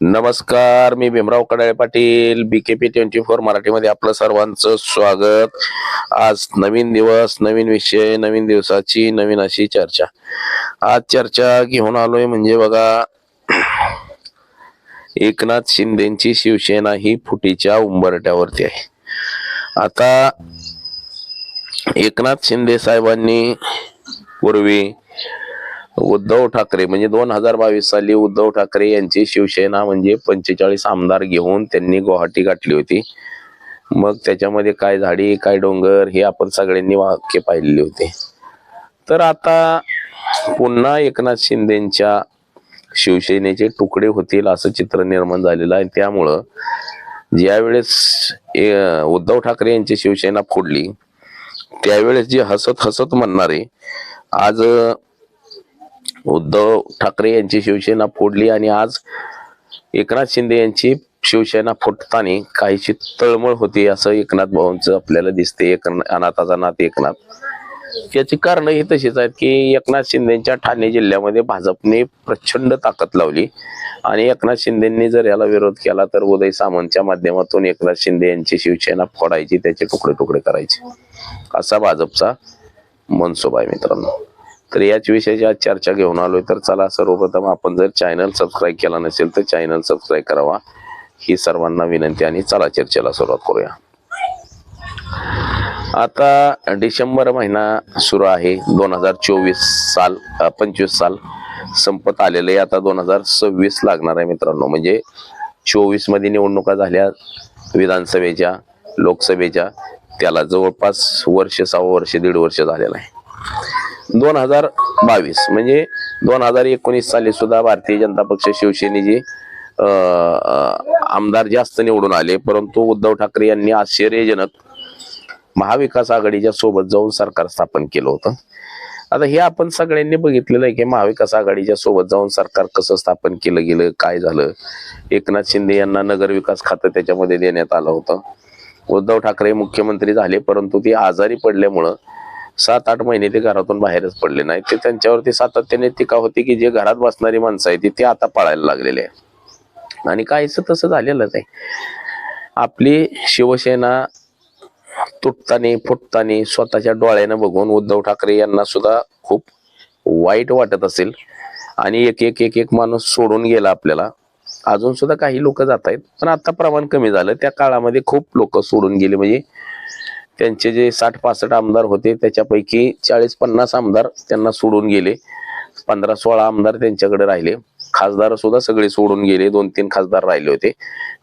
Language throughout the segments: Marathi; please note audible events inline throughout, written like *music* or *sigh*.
नमस्कार मी Bhimrao Kadale Patil BKP twenty four मराठीमध्ये आपलं सर्वांचं स्वागत. आज नवीन दिवस नवीन विषय नवीन दिवसाची नवीन अशी चर्चा. आज चर्चा घेऊन आलोय म्हणजे बघा एकनाथ शिंदेची शिवसेना ही फुटीच्या उंबरट्यावरती आहे. आता एकनाथ शिंदे साहेबांनी पूर्वी उद्धव ठाकरे म्हणजे दोन हजार बावीस साली उद्धव ठाकरे यांची शिवसेना म्हणजे पंचेचाळीस आमदार घेऊन त्यांनी गुवाहाटी गाठली होती. मग त्याच्यामध्ये काय झाडी काय डोंगर हे आपण सगळ्यांनी वाक्य पाहिलेले होते. तर आता पुन्हा एकनाथ शिंदेच्या शिवसेनेचे तुकडे होतील असं चित्र निर्माण झालेलं आहे. त्यामुळं ज्यावेळेस ए- उद्धव ठाकरे यांची शिवसेना फोडली त्यावेळेस जे हसत हसत म्हणणारे आज उद्धव ठाकरे यांची शिवसेना फोडली आणि आज एकनाथ शिंदे यांची शिवसेना फुटताना काहीशी तळमळ होती असं एकनाथ भाऊंचं आपल्याला दिसते एक अनाथाचा नाथ एकनाथ. याची कारण ही तशीच आहेत की एकनाथ शिंदेच्या ठाणे जिल्ह्यामध्ये भाजपने प्रचंड ताकद लावली. आणि एकनाथ शिंदेंनी जर याला विरोध केला तर उदय सामंतच्या माध्यमातून एकनाथ शिंदे यांची शिवसेना फोडायची त्याचे तुकडे तुकडे करायचे. असा भाजपचा मनसोबा आहे मित्रांनो. तर याच विषयाची आज चर्चा घेऊन आलोय. तर चला सर्वप्रथम आपण जर चॅनल सबस्क्राईब केला नसेल तर चॅनल सबस्क्राईब करावा. ही सर्वांना विनंती आणि चला चर्चेला सुरुवात करूया. आता डिसेंबर महिना सुरू आहे. दोन हजार चोवीस साल पंचवीस साल संपत आलेलं आहे. आता दोन हजार सव्वीस लागणार आहे मित्रांनो. म्हणजे चोवीसमध्ये निवडणुका झाल्या विधानसभेच्या लोकसभेच्या. त्याला जवळपास वर्ष सहा वर्ष दीड वर्ष झालेलं आहे. दोन हजार बावीस म्हणजे दोन हजार एकोणीस साली सुद्धा भारतीय जनता पक्ष शिवसेनेचे आमदार जास्त निवडून आले. परंतु उद्धव ठाकरे यांनी आश्चर्यजनक महाविकास आघाडीच्या सोबत जाऊन सरकार स्थापन केलं होतं. आता हे आपण सगळ्यांनी बघितलेलं आहे की महाविकास आघाडीच्या सोबत जाऊन सरकार कसं स्थापन केलं गेलं काय झालं? एकनाथ शिंदे यांना नगर विकास खातं त्याच्यामध्ये देण्यात आलं होतं. उद्धव ठाकरे मुख्यमंत्री झाले परंतु ते आजारी पडल्यामुळं सात आठ महिने ते घरातून बाहेरच पडले नाही. ते त्यांच्यावरती सातत्याने टीका होती की जे घरात बसणारी माणसं आहे ती ते आता पळायला लागलेले आहे आणि काहीच तसं झालेलंच आहे. आपली शिवसेना तुटतानी फुटतानी स्वतःच्या डोळ्यानं बघून उद्धव ठाकरे यांना सुद्धा खूप वाईट वाटत असेल. आणि एक एक एक एक माणूस सोडून गेला आपल्याला. अजून सुद्धा काही लोक जात आहेत पण आता प्रमाण कमी झालं. त्या काळामध्ये खूप लोक सोडून गेले. म्हणजे त्यांचे जे साठ पासष्ट आमदार होते त्याच्यापैकी चाळीस पन्नास आमदार त्यांना सोडून गेले. पंधरा सोळा आमदार त्यांच्याकडे राहिले. खासदार सुद्धा सगळे सोडून गेले. दोन तीन खासदार राहिले होते.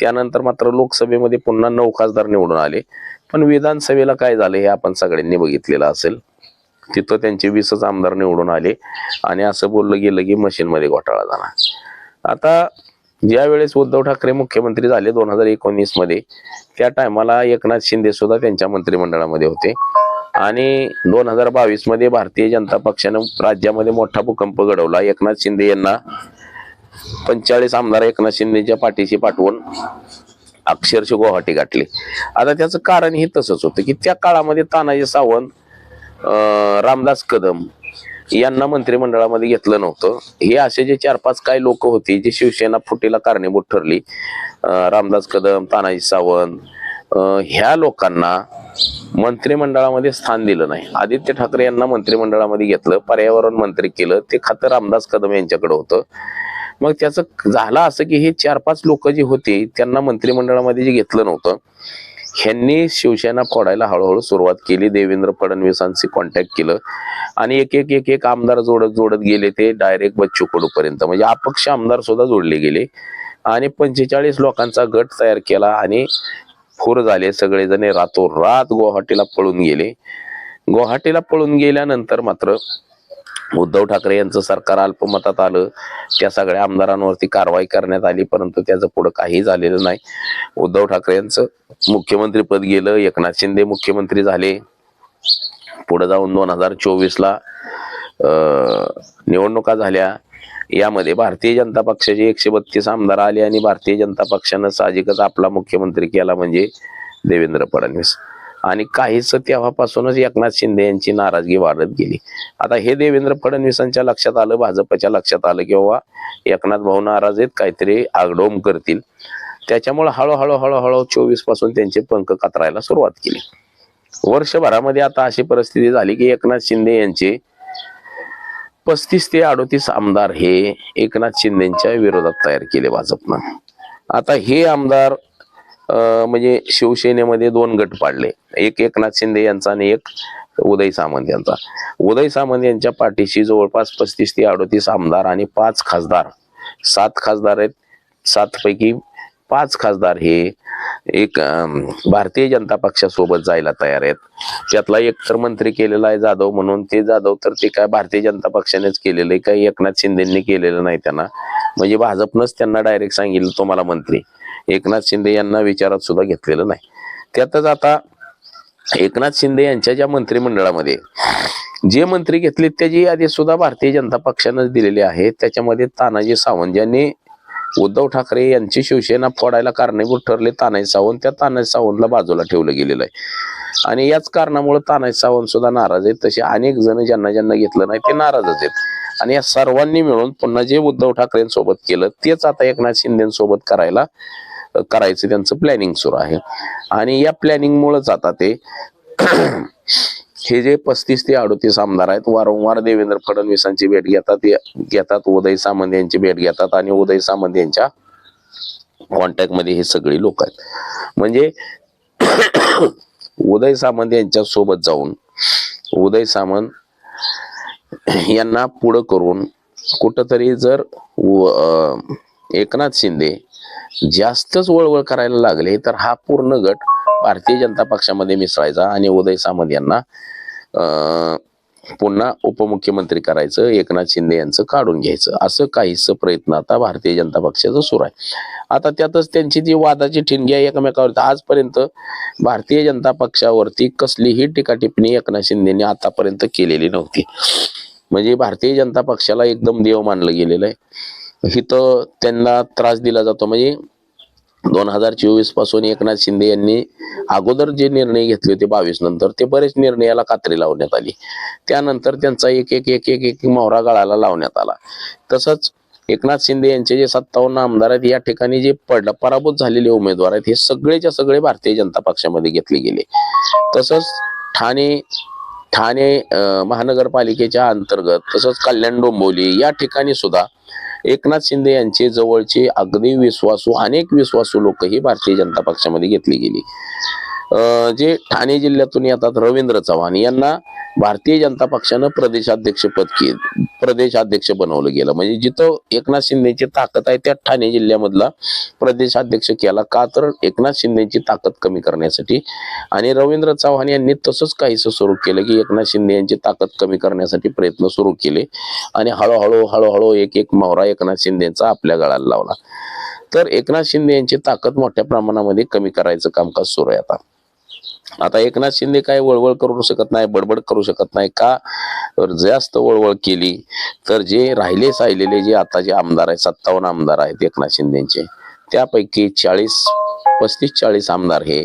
त्यानंतर मात्र लोकसभेमध्ये पुन्हा नऊ खासदार निवडून आले. पण विधानसभेला काय झालं हे आपण सगळ्यांनी बघितलेलं असेल. तिथं त्यांचे वीसच आमदार निवडून आले. आणि असं बोललं गेलं की मशीनमध्ये घोटाळा झाला. आता ज्या वेळेस उद्धव ठाकरे मुख्यमंत्री झाले दोन हजार एकोणीसमध्ये त्या टायमाला एकनाथ शिंदे सुद्धा त्यांच्या मंत्रिमंडळामध्ये होते. आणि दोन हजार बावीसमध्ये भारतीय जनता पक्षानं राज्यामध्ये मोठा भूकंप घडवला. एकनाथ शिंदे यांना पंचेचाळीस आमदार एकनाथ शिंदेच्या पाठीशी पाठवून अक्षरशः गुवाहाटी गाठली. आता त्याचं कारण हे तसंच होतं की त्या काळामध्ये तानाजी सावंत रामदास कदम यांना मंत्रिमंडळामध्ये घेतलं नव्हतं. हे असे जे चार पाच काही लोक होती जे शिवसेना फुटीला कारणीभूत ठरली रामदास कदम तानाजी सावंत ह्या लोकांना मंत्रिमंडळामध्ये स्थान दिलं नाही. आदित्य ठाकरे यांना मंत्रिमंडळामध्ये घेतलं पर्यावरण मंत्री केलं ते खातं रामदास कदम यांच्याकडे होतं. मग त्याचं झालं असं की हे चार पाच लोक जी होती त्यांना मंत्रिमंडळामध्ये जे घेतलं नव्हतं. ह्यांनी शिवसेना फोडायला हळूहळू सुरुवात केली. देवेंद्र फडणवीसांशी कॉन्टॅक्ट केलं. आणि एक एक एक एक आमदार जोडत जोडत गेले ते डायरेक्ट बच्चू कडू पर्यंत म्हणजे अपक्ष आमदार सुद्धा जोडले गेले. आणि पंचेचाळीस लोकांचा गट तयार केला आणि फूर झाले. सगळेजण रातोरात गुवाहाटीला पळून गेले. गुवाहाटीला पळून गेल्यानंतर मात्र उद्धव ठाकरे यांचं सरकार अल्पमतात आलं त्या सगळ्या आमदारांवरती कारवाई करण्यात आली परंतु त्याचं पुढं काही झालेलं नाही. उद्धव ठाकरे यांचं मुख्यमंत्रीपद गेलं एकनाथ शिंदे मुख्यमंत्री झाले. पुढे जाऊन दोन हजार चोवीसला निवडणुका झाल्या. यामध्ये भारतीय जनता पक्षाचे एकशे बत्तीस आमदार आले आणि भारतीय जनता पक्षानं साहजिकच आपला मुख्यमंत्री केला म्हणजे देवेंद्र फडणवीस. आणि काहीच तेव्हापासूनच एकनाथ शिंदे यांची नाराजगी वाढत गेली. आता हे देवेंद्र फडणवीसांच्या लक्षात आलं भाजपच्या लक्षात आलं की बाबा एकनाथ भाऊ नाराज आहेत काहीतरी आगडोम करतील. त्याच्यामुळे हळूहळू हळूहळू चोवीसपासून त्यांचे पंख कातरायला सुरुवात केली. वर्षभरामध्ये आता अशी परिस्थिती झाली की एकनाथ शिंदे यांचे पस्तीस ते अडोतीस आमदार हे एकनाथ शिंदेच्या विरोधात तयार केले भाजपनं. आता हे आमदार म्हणजे शिवसेनेमध्ये दोन गट पाडले. एक एकनाथ शिंदे यांचा आणि एक उदय सामंत यांचा. उदय सामंत यांच्या पाठीशी जवळपास पस्तीस ते अडोतीस आमदार आणि पाच खासदार. सात खासदार आहेत. सात पैकी पाच खासदार हे एक भारतीय जनता पक्षासोबत जायला तयार आहेत. त्यातला एक तर मंत्री केलेला आहे जाधव म्हणून. ते जाधव तर ते काय भारतीय जनता पक्षानेच केलेलं आहे. काही एकनाथ शिंदेनी केलेलं नाही त्यांना. म्हणजे भाजपनंच त्यांना डायरेक्ट सांगितलं तुम्हाला मंत्री एकनाथ शिंदे यांना विचारात सुद्धा घेतलेलं नाही. त्यातच आता एकनाथ शिंदे यांच्या ज्या मंत्रिमंडळामध्ये जे मंत्री घेतले त्याची यादी सुद्धा भारतीय जनता पक्षानंच दिलेली आहे त्याच्यामध्ये तानाजी सावंत ज्यांनी उद्धव ठाकरे यांची शिवसेना फोडायला कारणीभूत ठरले. तानाजी सावंत त्या तानाजी सावंतला बाजूला ठेवलं गेलेलं आहे. आणि याच कारणामुळे तानाजी सावंत सुद्धा नाराज आहेत. तसे अनेक जण ज्यांना ज्यांना घेतलं नाही ते नाराजच आहेत. आणि या सर्वांनी मिळून पुन्हा जे उद्धव ठाकरेंसोबत केलं तेच आता एकनाथ शिंदेसोबत करायला करायचं त्यांचं प्लॅनिंग सुरू आहे. आणि या प्लॅनिंग मुळेच आता ते *clears throat* हे जे पस्तीस ते अडोतीस आमदार आहेत वारंवार देवेंद्र फडणवीसांची भेट घेतात घेतात उदय सामंत यांची भेट घेतात आणि उदय सामंत यांच्या कॉन्टॅक्टमध्ये हे सगळी लोक आहेत. म्हणजे *clears throat* उदय सामंत यांच्या सोबत जाऊन उदय सामंत यांना पुढं करून कुठंतरी जर अं, एकनाथ शिंदे जास्तच वळवळ करायला लागले तर हा पूर्ण गट भारतीय जनता पक्षामध्ये मिसळायचा आणि उदय सामंत यांना पुन्हा उपमुख्यमंत्री करायचं एकनाथ शिंदे यांचं काढून घ्यायचं. असं काहीच प्रयत्न आता भारतीय जनता पक्षाचा सुरू आहे. आता त्यातच त्यांची जी वादाची ठिणगी आहे एकमेकावर आजपर्यंत भारतीय जनता पक्षावरती कसलीही टीका टिप्पणी एकनाथ शिंदेने आतापर्यंत केलेली नव्हती. म्हणजे भारतीय जनता पक्षाला एकदम देव मानलं गेलेलं आहे. इथं त्यांना त्रास दिला जातो. म्हणजे दोन हजार चोवीसपासून एकनाथ शिंदे यांनी अगोदर जे निर्णय घेतले होते बावीस नंतर ते बरेच निर्णयाला कात्री लावण्यात आली. त्यानंतर त्यांचा एक एक एक एक एक मोहरा गळाला लावण्यात आला. तसंच एकनाथ शिंदे यांचे जे सत्तावन्न आमदार आहेत या ठिकाणी जे पड पराभूत झालेले उमेदवार आहेत हे सगळेच्या सगळे भारतीय जनता पक्षामध्ये घेतले गेले. तसंच ठाणे ठाणे महानगरपालिकेच्या अंतर्गत तसंच कल्याण डोंबोली या ठिकाणी सुद्धा एकनाथ शिंदे यांचे जवळचे अगदी विश्वासू अनेक विश्वासू लोक ही भारतीय जनता पक्षामध्ये घेतली गेली. अं, जे ठाणे जिल्ह्यातून येतात रवींद्र चव्हाण यांना भारतीय जनता पक्षानं प्रदेशाध्यक्षपद के प्रदेशाध्यक्ष बनवलं गेलं. म्हणजे जिथं एकनाथ शिंदेची ताकद आहे त्या ठाणे जिल्ह्यामधला प्रदेशाध्यक्ष केला. का तर एकनाथ शिंदेची ताकद कमी करण्यासाठी. आणि रवींद्र चव्हाण यांनी तसंच काहीसं सुरू केलं की एकनाथ शिंदे यांची ताकद कमी करण्यासाठी प्रयत्न सुरू केले. आणि हळूहळू हळूहळू एक एक मोहरा एकनाथ शिंदेचा आपल्या गळाला लावला. तर एकनाथ शिंदे यांची ताकद मोठ्या प्रमाणामध्ये कमी करायचं कामकाज सुरू आहे आता. आता एकनाथ शिंदे काय वळवळ करू शकत नाही बडबड करू शकत नाही. का? तर जास्त वळवळ केली तर जे राहिले साहिलेले जे आता जे आमदार आहेत सत्तावन्न आमदार आहेत एकनाथ शिंदेचे त्यापैकी चाळीस पस्तीस चाळीस आमदार हे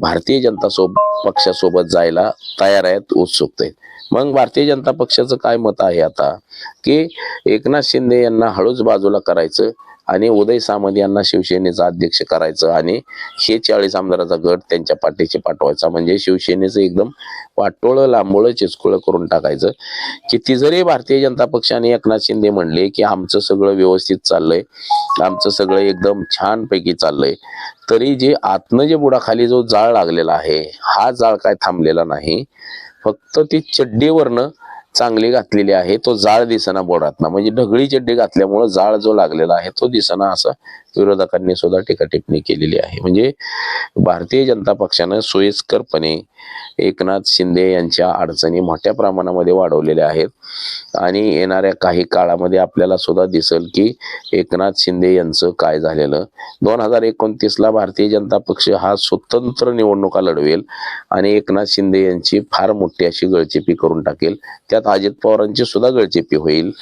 भारतीय जनता सोब पक्षासोबत जायला तयार आहेत उत्सुक आहेत. मग भारतीय जनता पक्षाचं काय मत आहे आता? की एकनाथ शिंदे यांना हळूच बाजूला करायचं आणि उदय सामंत यांना शिवसेनेचा अध्यक्ष करायचं आणि हे चाळीस आमदाराचा गट त्यांच्या पाठीशी पाठवायचा. म्हणजे शिवसेनेचं एकदम वाटोळं लांबोळं चिचकुळं करून टाकायचं. किती जरी भारतीय जनता पक्षाने एकनाथ शिंदे म्हणले की आमचं सगळं व्यवस्थित चाललंय. आमचं सगळं एकदम छानपैकी चाललंय. तरी जे आतनं जे बुडाखाली जो जाळ लागलेला आहे हा जाळ काय थांबलेला नाही. फक्त ती चड्डीवरनं चांगली घातलेली आहे तो जाळ दिसना बोडात ना म्हणजे ढगळी चड्डी घातल्यामुळं जाळ जो लागलेला आहे तो दिसना असं विरोधकांनी सुद्धा टीकाटिप्पणी केलेली आहे. म्हणजे भारतीय जनता पक्षानं सोयीस्करपणे एकनाथ शिंदे यांच्या अडचणी मोठ्या प्रमाणामध्ये वाढवलेल्या आहेत. आणि येणाऱ्या काही काळामध्ये आपल्याला सुद्धा दिसेल की एकनाथ शिंदे यांचं काय झालेलं. दोन हजार एकोणतीसला भारतीय जनता पक्ष हा स्वतंत्र निवडणुका लढवेल आणि एकनाथ शिंदे यांची फार मोठी अशी गळचेपी करून टाकेल. त्यात अजित पवारांची सुद्धा गळचेपी होईल.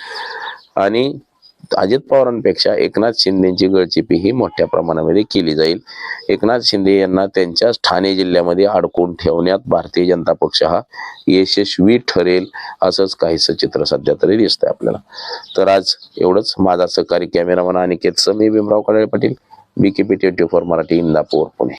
आणि अजित पवारांपेक्षा एकनाथ शिंदेची गळचेपी ही मोठ्या प्रमाणामध्ये केली जाईल. एकनाथ शिंदे यांना त्यांच्याच ठाणे जिल्ह्यामध्ये अडकून ठेवण्यात भारतीय जनता पक्ष हा यशस्वी ठरेल असंच काहीसं चित्र सध्या तरी दिसतंय आपल्याला. तर आज एवढंच. माझा सहकारी cameraman Aniket Sami Bhimrao Kadale Patil B K P twenty four Marathi Indapur Pune.